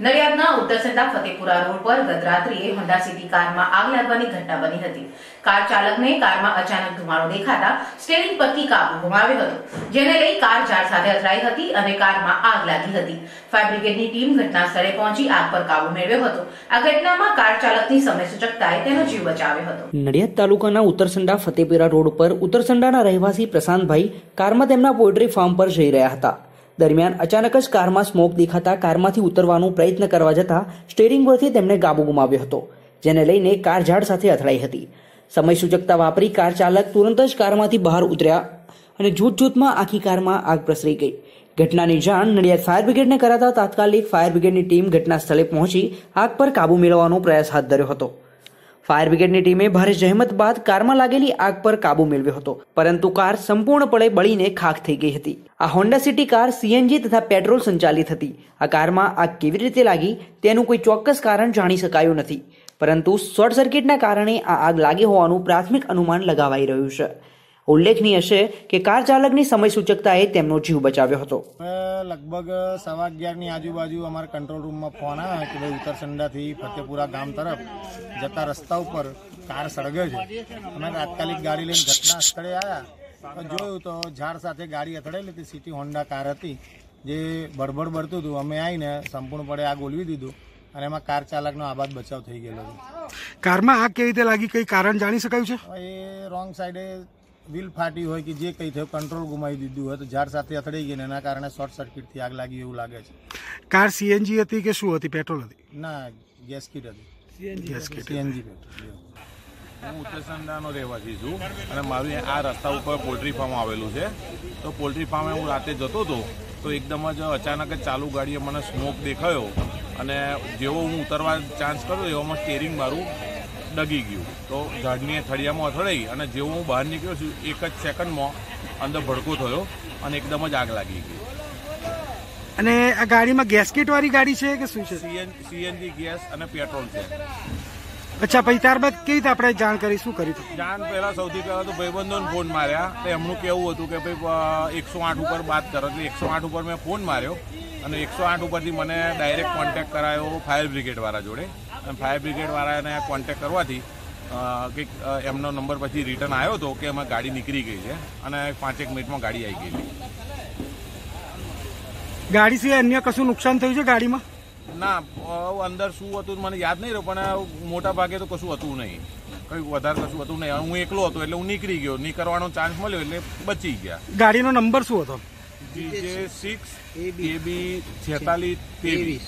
નડિયાદના Uttarsanda Fatepura road પર ગત રાત્રિએ Honda city કારમાં આગ લાગવાની ઘટના બની હતી. કાર ચાલકને કારમાં અચાનક ધુમાડો દેખાતા સ્ટેરિંગ પરથી કાબુ ગુમાવ્યો હતો, જેને લઈ કાર ઝાડ સાથે અથડાઈ હતી અને કારમાં આગ લાગી હતી. ફાયર બ્રિગેડની ટીમ ઘટના સ્થળે પહોંચી આગ પર કાબુ મેળવ્યો હતો. આ ઘટનામાં કાર ચાલકની સમય સૂચકતાએ તેનો જીવ બચાવ્યો હતો. નડિયાદ તાલુકાના ઉત્તરસંડા ફતેપુરા રોડ ઉપર ઉત્તરસંડાના રહેવાસી પ્રશાંતભાઈ કારમાં તેમના પોલ્ટ્રી ફાર્મ પર જઈ રહ્યા હતા. દરમિયાન અચાનક જ કારમાં સ્મોક દેખાતા કારમાંથી ઉતરવાનો પ્રયત્ન કરવા જતા સ્ટેરિંગ પરથી તેમણે કાબુ ગુમાવ્યો હતો, જેને લઈને કાર ઝાડ સાથે અથડાઈ હતી. સમય સૂચકતા વાપરી કાર ચાલક તુરંત જ કારમાંથી બહાર ઉતર્યા અને જૂથ જૂથમાં આખી કારમાં આગ પ્રસરી ગઈ. ઘટનાની જાણ નડિયાદ ફાયર બ્રિગેડને કરાતા તાત્કાલિક ફાયર બ્રિગેડની ટીમ ઘટના સ્થળે પહોંચી આગ પર કાબુ મેળવવાનો પ્રયાસ હાથ ધર્યો હતો. ફાયર બ્રિગેડની ટીમે ભારે જહેમત બાદ કારમાં લાગેલી આગ પર કાબુ મેળવ્યો હતો. પરંતુ કાર સંપૂર્ણપણે બળીને ખાખ થઈ ગઈ હતી. આ હોન્ડા સિટી કાર સીએનજી તથા પેટ્રોલ સંચાલિત હતી. આ કારમાં આગ કેવી રીતે લાગી તેનું કોઈ ચોક્કસ કારણ જાણી શકાયું નથી. પરંતુ શોર્ટ સર્કિટના કારણે આ આગ લાગી હોવાનું પ્રાથમિક અનુમાન લગાવાઈ રહ્યું છે. ઉલ્લેખનીય છે કે કાર ચાલકની સમય સૂચકતાએ તેમનો જીવ બચાવ્યો હતો. લગભગ સવા અગિયારની આજુબાજુ અમારા કંટ્રોલ રૂમમાં ફોન આવે કે ભાઈ ઉત્તરસંડાથી ફતેપુરા ગામ તરફ જતા રસ્તા ઉપર કાર સળગે છે. અમે તાત્કાલિક ગાડી લઈને ઘટના સ્થળે આવ્યા તો જોયું તો ઝાડ સાથે ગાડી અથડાયેલી હતી સિટી હોન્ડા કાર હતી જે બળબડ બળતું હતું. અમે આવીને સંપૂર્ણપણે આગ ઓલવી દીધું અને એમાં કાર ચાલકનો આબાદ બચાવ થઈ ગયેલો છે. કારમાં આગ કેવી રીતે લાગી? કઈ કારણ જાણી શકાયું છે? એ રોંગ સાઈડે વ્હીલ ફાટી હોય કે જે કંઈ થયું કંટ્રોલ ગુમાવી દીધું હોય તો ઝાડ સાથે અથડાઈ ગઈ ને એના કારણે શોર્ટ સર્કિટથી આગ લાગી એવું લાગે છે. કાર સીએનજી હતી કે શું હતી? પેટ્રોલ હતી? ના ગેસ કીટ હતી. ગેસ કીટ સીએનજી પેટ્રોલ હું ઉત્તરસંડાનો રહેવાસી છું અને મારું આ રસ્તા ઉપર પોલ્ટ્રી ફાર્મ આવેલું છે. તો પોલ્ટ્રી ફાર્મે હું રાતે જતો હતો તો એકદમ જ અચાનક જ ચાલુ ગાડીએ મને સ્મોક દેખાયો અને જેવો હું ઉતરવા ચાન્સ કર્યો એવામાં સ્ટેરિંગ મારું ડગી ગયું. તો ગાડીની થળિયામાં અથડાઈ અને જેવું હું બહાર નીકળ્યો છું એક જ સેકન્ડમાં અંદર ભડકો થયો અને એકદમ જ આગ લાગી ગઈ. અને આ ગાડીમાં ગેસકેટ વાળી ગાડી છે કે શું છે? સીએન સીએનજી ગેસ અને પેટ્રોલ છે. અચ્છા પછી ત્યારબાદ કેવી રીતે આપણે જાણ કરી શું કરી જાણ પહેલા સૌથી પહેલા તો ભાઈબંધોને ફોન માર્યા. તો એમનું કેવું હતું કે ભાઈ એકસો આઠ ઉપર વાત કરો. એટલે એકસો આઠ ઉપર મેં ફોન માર્યો અને એકસો આઠ ઉપરથી મને ડાયરેક્ટ કોન્ટેક્ટ કરાયો ફાયર બ્રિગેડવાળા જોડે. અને ફાયર બ્રિગેડવાળાને કોન્ટેક કરવાથી કંઈક એમનો નંબર પછી રિટર્ન આવ્યો હતો કે એમાં ગાડી નીકળી ગઈ છે અને પાંચેક મિનિટમાં ગાડી આવી ગઈ ગાડી સિવાય અન્ય કશું નુકસાન થયું છે ગાડીમાં? ના અંદર શું હતું મને યાદ નહીં રહ્યું પણ મોટા ભાગે તો કશું હતું નહીં. કંઈ વધારે કશું હતું નહીં. હું એકલો હતો એટલે હું નીકળી ગયો. નીકળવાનો ચાન્સ મળ્યો એટલે બચી ગયા. ગાડીનો નંબર શું હતો? જીજે સિક્સ એ બી છેતાલીસ ત્રેવીસ.